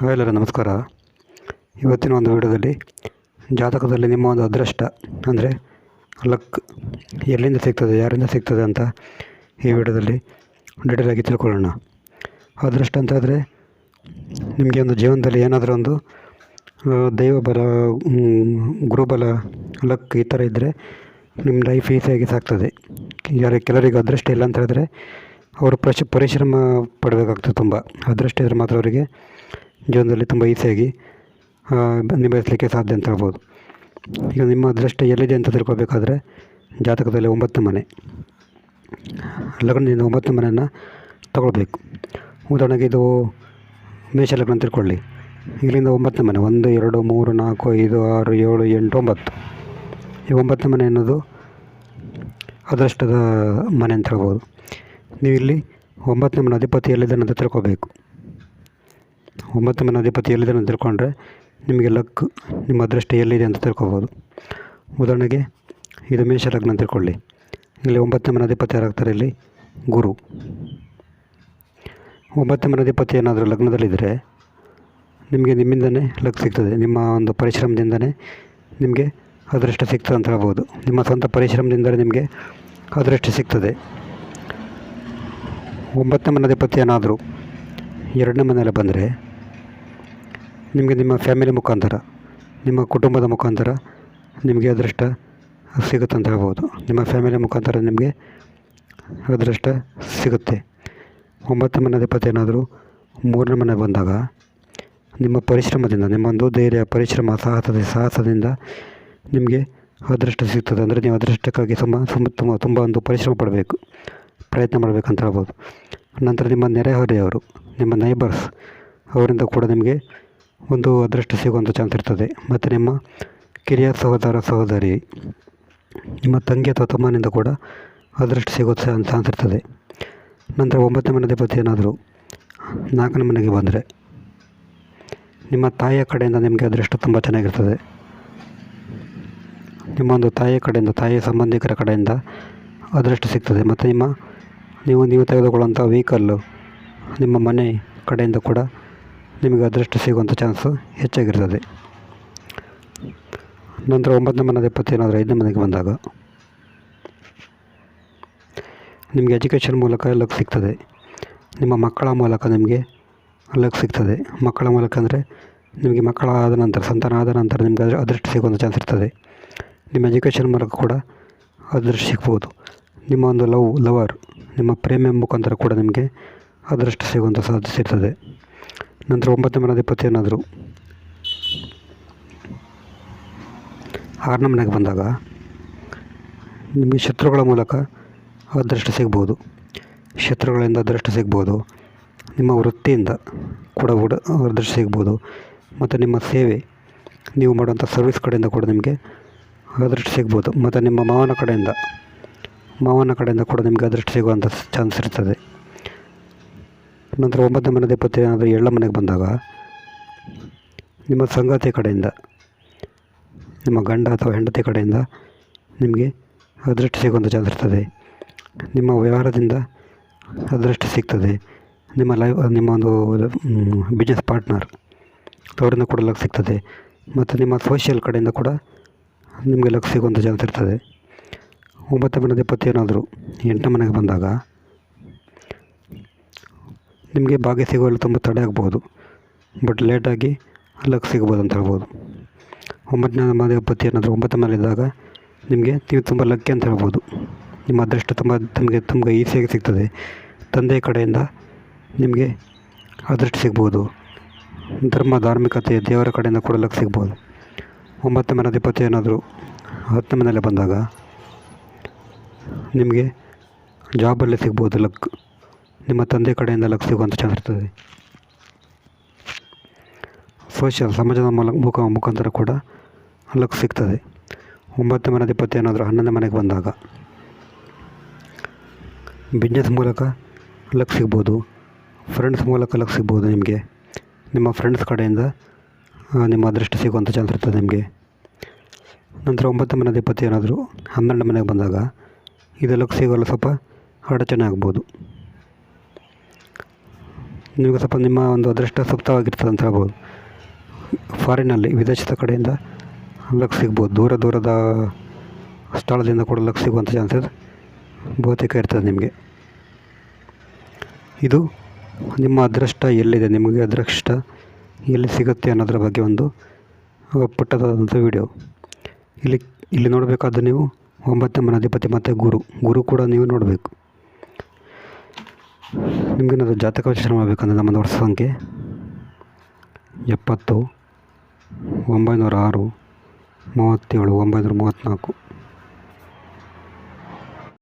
Hi ಎಲ್ಲರೂ, ನಮಸ್ಕಾರ. ಇವತ್ತಿನ ಒಂದು ವಿಡಿಯೋದಲ್ಲಿ ಜಾತಕದಲ್ಲಿ ನಿಮ್ಮ ಒಂದು ಅದೃಷ್ಟ ಅಂದರೆ ಲಕ್ ಎಲ್ಲಿಂದ ಸಿಗ್ತದೆ, ಯಾರಿಂದ ಸಿಗ್ತದೆ ಅಂತ ಈ ವಿಡಿಯೋದಲ್ಲಿ ಡೀಟೇಲಾಗಿ ತಿಳ್ಕೊಳ್ಳೋಣ. ಅದೃಷ್ಟ ಅಂತ ಆದರೆ ನಿಮಗೆ ಒಂದು ಜೀವನದಲ್ಲಿ ಏನಾದರೂ ಒಂದು ದೈವ ಬಲ ಗುರುಬಲ, ಲಕ್ ಈ ಥರ ಇದ್ದರೆ ನಿಮ್ಮ ಲೈಫ್ ಈಸಿಯಾಗಿ ಸಾಕ್ತದೆ. ಯಾರು ಕೆಲವರಿಗೆ ಅದೃಷ್ಟ ಇಲ್ಲ ಅಂತ ಹೇಳಿದ್ರೆ ಅವರು ಪ್ರಶ ಪರಿಶ್ರಮ ಪಡಬೇಕಾಗ್ತದೆ ತುಂಬ. ಅದೃಷ್ಟ ಇದ್ದರೆ ಮಾತ್ರ ಅವರಿಗೆ ಜೀವನದಲ್ಲಿ ತುಂಬ ಈಸಿಯಾಗಿ ನಿಭಾಯಿಸಲಿಕ್ಕೆ ಸಾಧ್ಯ ಅಂತ ಹೇಳ್ಬೋದು. ಈಗ ನಿಮ್ಮ ಅದೃಷ್ಟ ಎಲ್ಲಿದೆ ಅಂತ ತಿಳ್ಕೊಬೇಕಾದ್ರೆ ಜಾತಕದಲ್ಲಿ ಒಂಬತ್ತು ಮನೆ. ಲಗ್ನದಿಂದ ಒಂಬತ್ತು ಮನೆಯನ್ನು ತಗೊಳ್ಬೇಕು. ಉದಾಹರಣೆಗೆ ಇದು ಮೇಷ ಲಗ್ನ ತಿಳ್ಕೊಳ್ಳಿ. ಇಲ್ಲಿಂದ ಒಂಬತ್ತು ಮನೆ, ಒಂದು, ಎರಡು, ಮೂರು, ನಾಲ್ಕು, ಐದು, ಆರು, ಏಳು, ಎಂಟು, ಒಂಬತ್ತು. ಈ ಒಂಬತ್ತು ಮನೆ ಅನ್ನೋದು ಅದೃಷ್ಟದ ಮನೆ ಅಂತ ಹೇಳ್ಬೋದು. ನೀವು ಇಲ್ಲಿ ಒಂಬತ್ತನೇ ಮನೆ ಅಧಿಪತಿ ಎಲ್ಲಿದ್ದಾನೆ ಅಂತ ತಿಳ್ಕೊಬೇಕು ಒಂಬತ್ತು ಮನೆ ಅಧಿಪತಿ ಎಲ್ಲಿದ್ದಾನೆ ಅಂತ ತಿಳ್ಕೊಂಡ್ರೆ ನಿಮಗೆ ಲಕ್ ನಿಮ್ಮ ಅದೃಷ್ಟ ಎಲ್ಲಿದೆ ಅಂತ ತಿಳ್ಕೊಬೋದು. ಉದಾಹರಣೆಗೆ, ಇದು ಮೇಷ ಲಗ್ನ ತಿಳ್ಕೊಳ್ಳಿ. ಇಲ್ಲಿ ಒಂಬತ್ತನೇ ಮನೆ ಅಧಿಪತಿ ಯಾರಾಗ್ತಾರೆ ಇಲ್ಲಿ? ಗುರು. ಒಂಬತ್ತನೇ ಮನೆ ಅಧಿಪತಿ ಏನಾದರೂ ಲಗ್ನದಲ್ಲಿದ್ದರೆ ನಿಮಗೆ ನಿಮ್ಮಿಂದನೇ ಲಕ್ ಸಿಗ್ತದೆ. ನಿಮ್ಮ ಒಂದು ಪರಿಶ್ರಮದಿಂದನೇ ನಿಮಗೆ ಅದೃಷ್ಟ ಸಿಗ್ತದೆ ಅಂತ ಹೇಳ್ಬೋದು. ನಿಮ್ಮ ಸ್ವಂತ ಪರಿಶ್ರಮದಿಂದಲೇ ನಿಮಗೆ ಅದೃಷ್ಟ ಸಿಗ್ತದೆ. ಒಂಬತ್ತನೇ ಮನೆ ಅಧಿಪತಿ ಏನಾದರೂ ಎರಡನೇ ಮನೆಯಲ್ಲಿ ಬಂದರೆ ನಿಮಗೆ ನಿಮ್ಮ ಫ್ಯಾಮಿಲಿ ಮುಖಾಂತರ, ನಿಮ್ಮ ಕುಟುಂಬದ ಮುಖಾಂತರ ನಿಮಗೆ ಅದೃಷ್ಟ ಸಿಗುತ್ತೆ ಅಂತ ಹೇಳ್ಬೋದು. ನಿಮ್ಮ ಫ್ಯಾಮಿಲಿ ಮುಖಾಂತರ ನಿಮಗೆ ಅದೃಷ್ಟ ಸಿಗುತ್ತೆ. ಒಂಬತ್ತು ಮನೆ ಏನಾದರೂ ಮೂರನೇ ಮನೆ ಬಂದಾಗ ನಿಮ್ಮ ಪರಿಶ್ರಮದಿಂದ, ನಿಮ್ಮೊಂದು ಧೈರ್ಯ, ಪರಿಶ್ರಮ, ಸಾಹಸದ, ಸಾಹಸದಿಂದ ನಿಮಗೆ ಅದೃಷ್ಟ ಸಿಗ್ತದೆ. ಅಂದರೆ ನೀವು ಅದೃಷ್ಟಕ್ಕಾಗಿ ತುಂಬ ತುಂಬ ತುಂಬ ತುಂಬ ಒಂದು ಪರಿಶ್ರಮ ಪಡಬೇಕು, ಪ್ರಯತ್ನ ಮಾಡಬೇಕಂತ ಹೇಳ್ಬೋದು. ನಂತರ ನಿಮ್ಮ ನೆರೆಹೊರೆಯವರು, ನಿಮ್ಮ ನೈಬರ್ಸ್ ಅವರಿಂದ ಕೂಡ ನಿಮಗೆ ಒಂದು ಅದೃಷ್ಟ ಸಿಗುವಂಥ ಚಾನ್ಸ್ ಇರ್ತದೆ. ಮತ್ತು ನಿಮ್ಮ ಕಿರಿಯ ಸಹೋದರ, ಸಹೋದರಿ, ನಿಮ್ಮ ತಂಗಿ ಅಥವಾ ತಮ್ಮನಿಂದ ಕೂಡ ಅದೃಷ್ಟ ಸಿಗೋ ಚಾನ್ಸ್ ಇರ್ತದೆ. ನಂತರ ಒಂಬತ್ತನೇ ಮನೆ ಅಧಿಪತಿ ಏನಾದರೂ ನಾಲ್ಕನೇ ಮನೆಗೆ ಬಂದರೆ ನಿಮ್ಮ ತಾಯಿಯ ಕಡೆಯಿಂದ ನಿಮಗೆ ಅದೃಷ್ಟ ತುಂಬ ಚೆನ್ನಾಗಿರ್ತದೆ. ನಿಮ್ಮ ಒಂದು ತಾಯಿಯ ಕಡೆಯಿಂದ, ತಾಯಿಯ ಸಂಬಂಧಿಕರ ಕಡೆಯಿಂದ ಅದೃಷ್ಟ ಸಿಗ್ತದೆ. ಮತ್ತು ನಿಮ್ಮ ನೀವು ನೀವು ತೆಗೆದುಕೊಳ್ಳುವಂಥ ವೆಹಿಕಲ್ಲು ನಿಮ್ಮ ಮನೆ ಕಡೆಯಿಂದ ಕೂಡ ನಿಮಗೆ ಅದೃಷ್ಟ ಸಿಗುವಂಥ ಚಾನ್ಸು ಹೆಚ್ಚಾಗಿರ್ತದೆ. ನಂತರ ಒಂಬತ್ತನೇ ಮನೆ ಅಧಿಪತಿ ಏನಾದರೂ ಐದನೇ ಮನೆಗೆ ಬಂದಾಗ ನಿಮಗೆ ಎಜುಕೇಷನ್ ಮೂಲಕ ಲಕ್ ಸಿಗ್ತದೆ. ನಿಮ್ಮ ಮಕ್ಕಳ ಮೂಲಕ ನಿಮಗೆ ಲಕ್ ಸಿಗ್ತದೆ. ಮಕ್ಕಳ ಮೂಲಕ ಅಂದರೆ ನಿಮಗೆ ಮಕ್ಕಳ ಆದ ನಂತರ ಸಂತಾನ ಆದ ನಂತರ ನಿಮಗೆ ಅದರ ಅದೃಷ್ಟ ಸಿಗುವಂಥ ಚಾನ್ಸ್ ಇರ್ತದೆ. ನಿಮ್ಮ ಎಜುಕೇಷನ್ ಮೂಲಕ ಕೂಡ ಅದೃಷ್ಟ ಸಿಗ್ಬೋದು. ನಿಮ್ಮ ಒಂದು ಲವ್, ಲವರ್, ನಿಮ್ಮ ಪ್ರೇಮ ಮುಖಾಂತರ ಕೂಡ ನಿಮಗೆ ಅದೃಷ್ಟ ಸಿಗುವಂಥ ಸಾಧ್ಯತೆ ಇರ್ತದೆ. ನಂತರ ಒಂಬತ್ತನೇ ಮನೆ ಅಧಿಪತಿ ಏನಾದರೂ? ಆರನೇ ಮನೆಗೆ ಬಂದಾಗ ನಿಮಗೆ ಶತ್ರುಗಳ ಮೂಲಕ ಅದೃಷ್ಟ ಸಿಗ್ಬೋದು. ಶತ್ರುಗಳಿಂದ ಅದೃಷ್ಟ ಸಿಗ್ಬೋದು. ನಿಮ್ಮ ವೃತ್ತಿಯಿಂದ ಕೂಡ ಕೂಡ ಅದೃಷ್ಟ ಸಿಗ್ಬೋದು. ಮತ್ತು ನಿಮ್ಮ ಸೇವೆ, ನೀವು ಮಾಡುವಂಥ ಸರ್ವಿಸ್ ಕಡೆಯಿಂದ ಕೂಡ ನಿಮಗೆ ಅದೃಷ್ಟ ಸಿಗ್ಬೋದು. ಮತ್ತು ನಿಮ್ಮ ಮಾವನ ಕಡೆಯಿಂದ ಮಾವನ ಕಡೆಯಿಂದ ಕೂಡ ನಿಮಗೆ ಅದೃಷ್ಟ ಸಿಗುವಂಥ ಚಾನ್ಸ್ ಇರ್ತದೆ. ನಂತರ ಒಂಬತ್ತನೇ ಮನೆ ಅಧಿಪತಿ ಏನಾದರೂ ಎಳ್ಳ ಮನೆಗೆ ಬಂದಾಗ ನಿಮ್ಮ ಸಂಗಾತಿ ಕಡೆಯಿಂದ, ನಿಮ್ಮ ಗಂಡ ಅಥವಾ ಹೆಂಡತಿ ಕಡೆಯಿಂದ ನಿಮಗೆ ಅದೃಷ್ಟ ಸಿಗುವಂಥ ಚಾನ್ಸ್ ಇರ್ತದೆ. ನಿಮ್ಮ ವ್ಯವಹಾರದಿಂದ ಅದೃಷ್ಟ ಸಿಗ್ತದೆ. ನಿಮ್ಮ ಲೈವ್ ನಿಮ್ಮ ಒಂದು ಬಿಸ್ನೆಸ್ ಪಾರ್ಟ್ನರ್ ಅವರಿಂದ ಕೂಡ ಲಕ್ ಸಿಗ್ತದೆ. ಮತ್ತು ನಿಮ್ಮ ಸೋಷಿಯಲ್ ಕಡೆಯಿಂದ ಕೂಡ ನಿಮಗೆ ಲಕ್ ಸಿಗುವಂಥ ಚಾನ್ಸ್ ಇರ್ತದೆ. ಒಂಬತ್ತು ಮನೆ ಇಪ್ಪತ್ತೇನಾದರೂ ಎಂಟನೇ ಮನೆಗೆ ಬಂದಾಗ ನಿಮಗೆ ಭಾಗ್ಯ ಸಿಗೋಲ್ಲ ತುಂಬ ತಡೆ ಆಗ್ಬೋದು. ಬಟ್ ಲೇಟಾಗಿ ಲಕ್ ಸಿಗ್ಬೋದು ಅಂತ ಹೇಳ್ಬೋದು. ಒಂಬತ್ತನೇ ಮನೆ ಪತಿ ಏನಾದರೂ ಒಂಬತ್ತು ಮನೆ ಇದ್ದಾಗ ನಿಮಗೆ ನೀವು ತುಂಬ ಲಕ್ಕಿ ಅಂತ ಹೇಳ್ಬೋದು. ನಿಮ್ಮ ಅದೃಷ್ಟ ತುಂಬ ನಿಮಗೆ ತುಂಬ ಈಸಿಯಾಗಿ ಸಿಗ್ತದೆ. ತಂದೆಯ ಕಡೆಯಿಂದ ನಿಮಗೆ ಅದೃಷ್ಟ ಸಿಗ್ಬೋದು. ಧರ್ಮ, ಧಾರ್ಮಿಕತೆ, ದೇವರ ಕಡೆಯಿಂದ ಕೂಡ ಲಕ್ ಸಿಗ್ಬೋದು. ಒಂಬತ್ತು ಮನೆ ಅಧಿಪತಿ ಏನಾದರೂ ಹತ್ತನೇ ಮನೆಯಲ್ಲಿ ಬಂದಾಗ ನಿಮಗೆ ಜಾಬಲ್ಲಿ ಸಿಗ್ಬೋದು ಲಕ್. ನಿಮ್ಮ ತಂದೆ ಕಡೆಯಿಂದ ಲಕ್ ಸಿಗುವಂಥ ಚಾನ್ಸ್ ಇರ್ತದೆ. ಸೋಷಿಯಲ್ ಸಮಾಜದ ಮೂಲ ಮುಖ ಮುಖಾಂತರ ಕೂಡ ಲಕ್ ಸಿಗ್ತದೆ. ಒಂಬತ್ತು ಮನೆ ಅಧಿಪತಿ ಏನಾದರೂ ಹನ್ನೊಂದನೇ ಮನೆಗೆ ಬಂದಾಗ ಬಿಸ್ನೆಸ್ ಮೂಲಕ ಲಕ್ ಸಿಗ್ಬೋದು. ಫ್ರೆಂಡ್ಸ್ ಮೂಲಕ ಲಕ್ ಸಿಗ್ಬೋದು ನಿಮಗೆ. ನಿಮ್ಮ ಫ್ರೆಂಡ್ಸ್ ಕಡೆಯಿಂದ ನಿಮ್ಮ ಅದೃಷ್ಟ ಸಿಗುವಂಥ ಚಾನ್ಸ್ ಇರ್ತದೆ ನಿಮಗೆ. ನಂತರ ಒಂಬತ್ತು ಮನೆ ಇಪ್ಪತ್ತು ಏನಾದರೂ ಹನ್ನೆರಡು ಮನೆಗೆ ಬಂದಾಗ, ಇದು ಲಕ್ ಸಿಗೋಲ್ಲ, ಸ್ವಲ್ಪ ಅಡಚಣೆ ಆಗ್ಬೋದು. ನಿಮಗೆ ಸ್ವಲ್ಪ ನಿಮ್ಮ ಒಂದು ಅದೃಷ್ಟ ಸುಪ್ತವಾಗಿರ್ತದೆ ಅಂತ ಹೇಳ್ಬೋದು. ಫಾರಿನಲ್ಲಿ ವಿದೇಶದ ಕಡೆಯಿಂದ ಲಕ್ ಸಿಗ್ಬೋದು. ದೂರ ದೂರದ ಸ್ಥಳದಿಂದ ಕೂಡ ಲಕ್ ಸಿಗುವಂಥ ಚಾನ್ಸಸ್ ಬಹುತೇಕ ಇರ್ತದೆ ನಿಮಗೆ. ಇದು ನಿಮ್ಮ ಅದೃಷ್ಟ ಎಲ್ಲಿದೆ? ನಿಮಗೆ ಅದೃಷ್ಟ ಎಲ್ಲಿ ಸಿಗುತ್ತೆ ಅನ್ನೋದ್ರ ಬಗ್ಗೆ ಒಂದು ಪುಟ್ಟದಾದಂಥ ವಿಡಿಯೋ ಇಲ್ಲಿ ಇಲ್ಲಿ ನೋಡಬೇಕಾದ್ರೆ ನೀವು ಒಂಬತ್ತನೇ ಮನಾಧಿಪತಿ ಮತ್ತು ಗುರು. ಗುರು ಕೂಡ ನೀವು ನೋಡಬೇಕು. ನಿಮಗೇನಾದ್ರು ಜಾತಕ ವಿಶ್ಲೇಷಣೆ ಮಾಡಬೇಕಂದ್ರೆ ನಮ್ಮ ವರ್ಷ ಸಂಖ್ಯೆ ಎಪ್ಪತ್ತು ಒಂಬೈನೂರ ಆರು ಮೂವತ್ತೇಳು ಒಂಬೈನೂರ ಮೂವತ್ತ್ನಾಲ್ಕು.